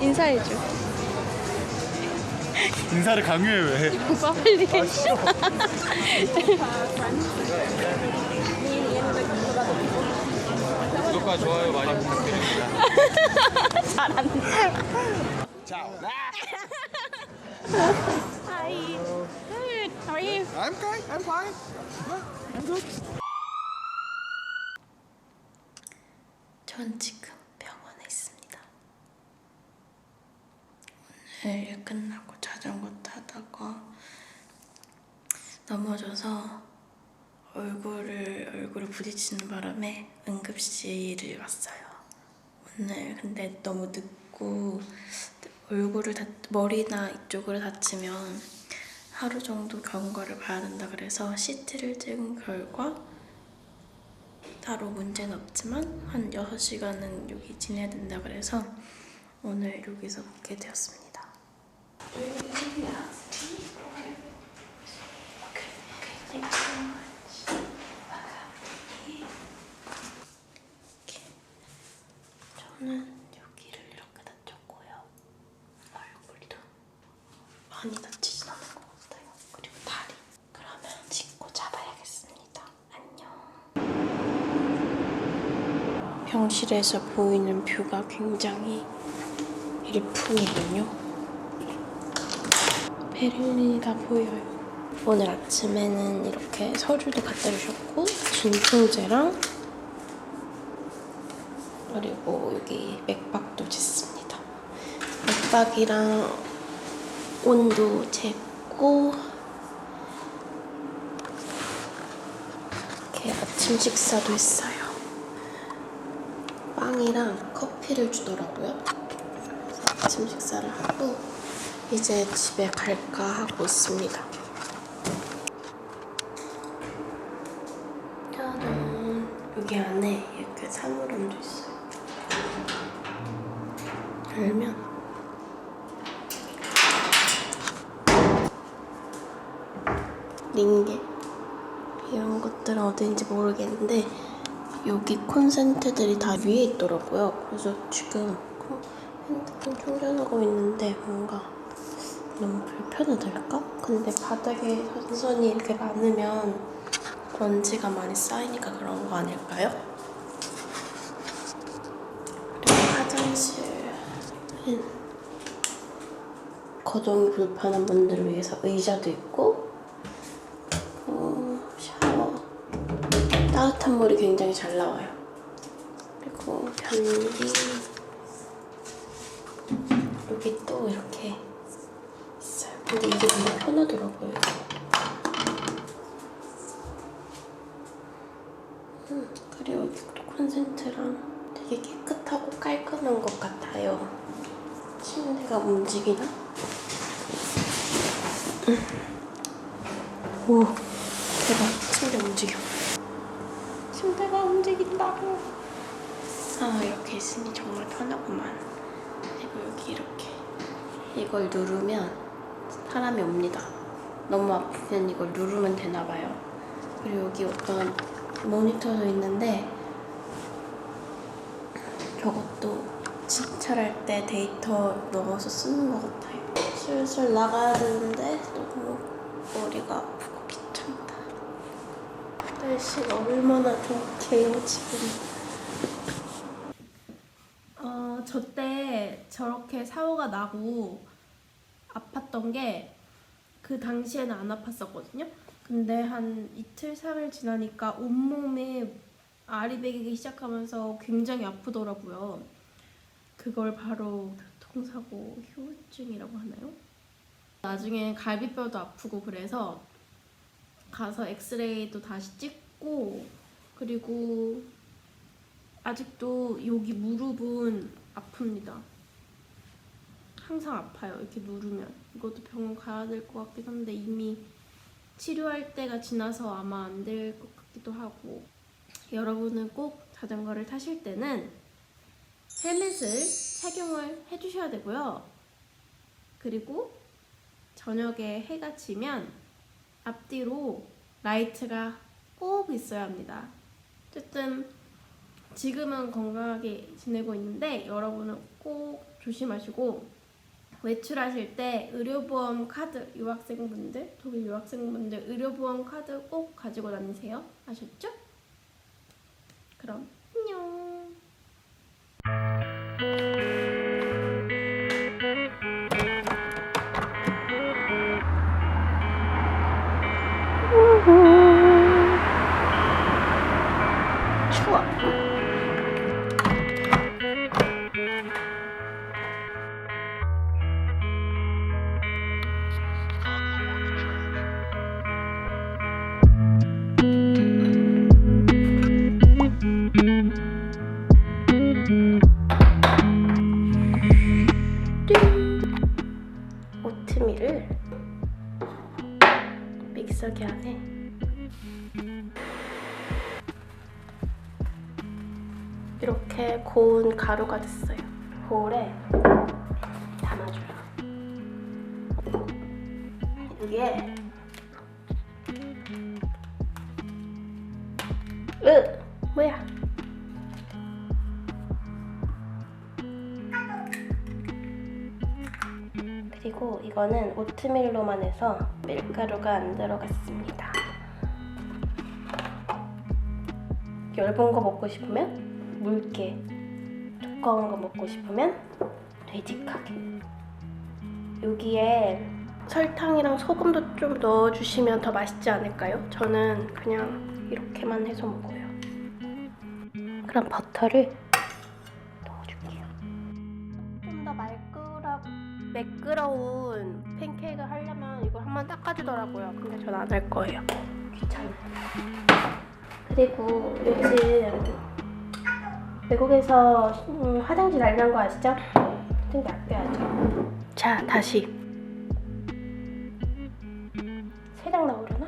인사해줘. 인사를 강요해 왜? 오빠 빨리. 구독과 좋아요 많이 부탁드립니다. 잘한다. Hi. Good. How are you? I'm fine. I'm fine. I'm good. 전 지금 병원에 있습니다. 오늘 일 끝나고 자전거 타다가 넘어져서 얼굴을 얼굴을 부딪히는 바람에 응급실을 왔어요. 오늘 근데 너무 늦고 얼굴을 다, 머리나 이쪽을 다치면 하루 정도 경과를 봐야 된다 그래서 CT를 찍은 결과 따로 문제는 없지만 한 6시간은 여기 지내야 된다 그래서 오늘 여기서 묵게 되었습니다. 저는 여기를 이렇게 다쳤고요. 얼굴도 많이 다치진 않은 것 같아요. 그리고 다리. 그러면 짚고 잡아야겠습니다. 안녕. 병실에서 보이는 뷰가 굉장히 일품이군요. 베를린이 다 보여요. 오늘 아침에는 이렇게 서류도 갖다 주셨고 진통제랑 그리고 여기 맥박도 쟀습니다. 맥박이랑 온도 쟀고 이렇게 아침 식사도 했어요. 빵이랑 커피를 주더라고요. 아침 식사를 하고 이제 집에 갈까 하고 있습니다. 짜잔. 여기 안에 이렇게 사물함도 있어요. 열면 링게 이런 것들은 어딘지 모르겠는데 여기 콘센트들이 다 위에 있더라고요. 그래서 지금 그 핸드폰 충전하고 있는데 뭔가 너무 불편하달까? 근데 바닥에 선선이 이렇게 많으면 먼지가 많이 쌓이니까 그런 거 아닐까요? 그리고 화장실은 거동이 불편한 분들을 위해서 의자도 있고 어, 샤워 따뜻한 물이 굉장히 잘 나와요. 그리고 변기 여기 또 이렇게. 근데 이게 되게 편하더라고요. 음, 그리고 콘센트랑 되게 깨끗하고 깔끔한 것 같아요. 침대가 움직이나? 음. 오, 대박. 침대 움직여. 침대가 움직인다고. 아, 이렇게 있으니 정말 편하구만. 그리고 여기 이렇게. 이걸 누르면 사람이 옵니다. 너무 아프면 이걸 누르면 되나 봐요. 그리고 여기 어떤 모니터도 있는데 저것도 진찰할 때 데이터 넣어서 쓰는 것 같아요. 슬슬 나가야 되는데 너무 머리가 아프고 귀찮다. 날씨가 얼마나 좋게요 지금. 어, 저 때 저렇게 사고가 나고 아팠던 게 그 당시에는 안 아팠었거든요. 근데 한 이틀, 삼일 지나니까 온몸에 알이 배기기 시작하면서 굉장히 아프더라고요. 그걸 바로 교통사고 후유증이라고 하나요? 나중에 갈비뼈도 아프고 그래서 가서 엑스레이도 다시 찍고 그리고 아직도 여기 무릎은 아픕니다. 항상 아파요. 이렇게 누르면. 이것도 병원 가야 될 것 같긴 한데 이미 치료할 때가 지나서 아마 안 될 것 같기도 하고. 여러분은 꼭 자전거를 타실 때는 헬멧을 착용을 해주셔야 되고요. 그리고 저녁에 해가 지면 앞뒤로 라이트가 꼭 있어야 합니다. 어쨌든 지금은 건강하게 지내고 있는데 여러분은 꼭 조심하시고 외출하실 때 의료보험 카드 유학생분들 독일 유학생분들 의료보험 카드 꼭 가지고 다니세요. 아셨죠? 그럼 이렇게 고운 가루가 됐어요. 볼에 담아줘요. 여기에 으 뭐야? 그리고 이거는 오트밀로만 해서 밀가루가 안 들어갔습니다. 얇은 거 먹고 싶으면 묽게 두꺼운 거 먹고 싶으면 되직하게. 여기에 설탕이랑 소금도 좀 넣어주시면 더 맛있지 않을까요? 저는 그냥 이렇게만 해서 먹어요. 그럼 버터를 넣어줄게요. 좀 더 말끄러 매끄러운 팬케이크를 하려면 이걸 한번 닦아주더라고요. 근데 전 안 할 거예요. 귀찮아요 그리고 요즘 외국에서 음, 화장지 난리난 거 아시죠? 좀 아껴야죠. 자, 다시. 세 장 나오려나?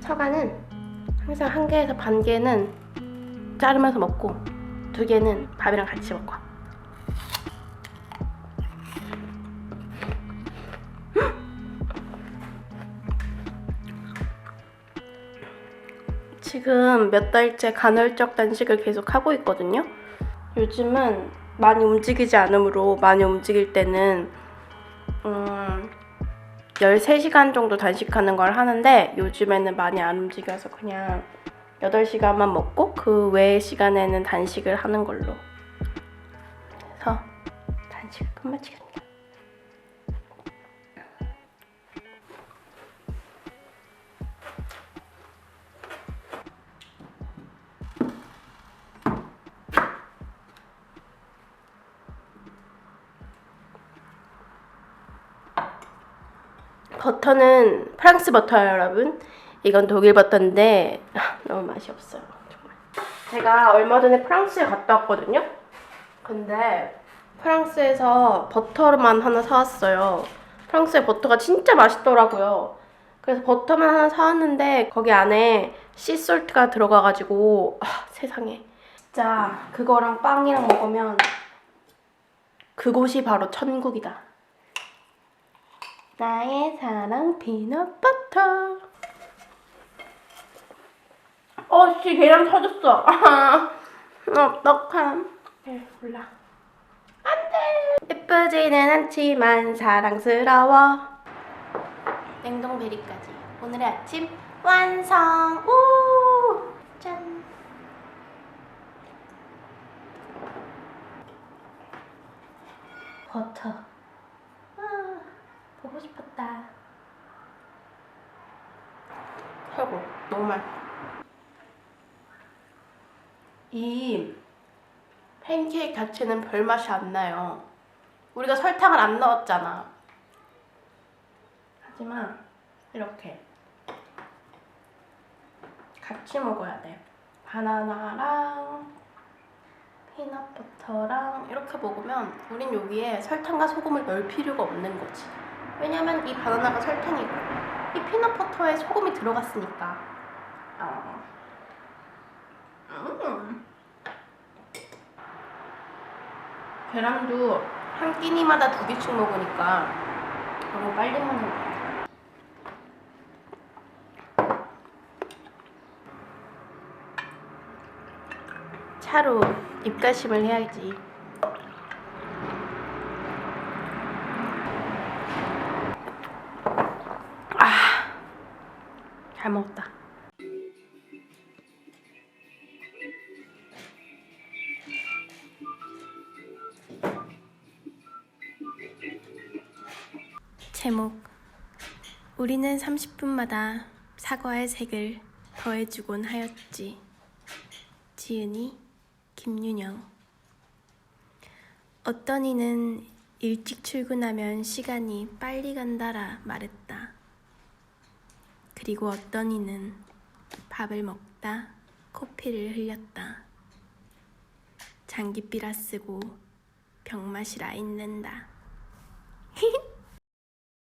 처가는 항상 한 개에서 반 개는 자르면서 먹고 두 개는 밥이랑 같이 먹고. 지금 몇 달째 간헐적 단식을 계속 하고 있거든요. 요즘은 많이 움직이지 않으므로 많이 움직일 때는 음, 13시간 정도 단식하는 걸 하는데 요즘에는 많이 안 움직여서 그냥 8시간만 먹고 그 외의 시간에는 단식을 하는 걸로 해서 단식을 끝마치겠습니다. 버터는 프랑스 버터예요, 여러분. 이건 독일 버터인데 아, 너무 맛이 없어요. 정말. 제가 얼마 전에 프랑스에 갔다 왔거든요. 근데 프랑스에서 버터만 하나 사왔어요. 프랑스의 버터가 진짜 맛있더라고요. 그래서 버터만 하나 사왔는데 거기 안에 씨솔트가 들어가가지고 아, 세상에 진짜 그거랑 빵이랑 먹으면 그곳이 바로 천국이다. 나의 사랑 피넛 버터. 어씨 계란 터졌어. 어떡함. 네, 몰라. 안 돼. 예쁘지는 않지만 사랑스러워. 냉동 베리까지. 오늘의 아침 완성. 우 짠. 버터. 아, 보고 싶었다. 최고. 너무 맛있다. 이 팬케이크 자체는 별 맛이 안 나요. 우리가 설탕을 안 넣었잖아. 하지만 이렇게 같이 먹어야 돼. 바나나랑 피넛버터랑 이렇게 먹으면 우린 여기에 설탕과 소금을 넣을 필요가 없는 거지. 왜냐면 이 바나나가 설탕이고 이 피넛버터에 소금이 들어갔으니까. 어. 음. 계란도 한 끼니마다 두 개씩 먹으니까 너무 빨리 먹는 것 같아. 차로 입가심을 해야지. 아, 잘 먹었다. 제목 우리는 30분마다 사과의 색을 더해주곤 하였지. 지은이 김윤영 어떤 이는 일찍 출근하면 시간이 빨리 간다라 말했다. 그리고 어떤 이는 밥을 먹다 코피를 흘렸다. 장기삐라 쓰고 병맛이라 있는다.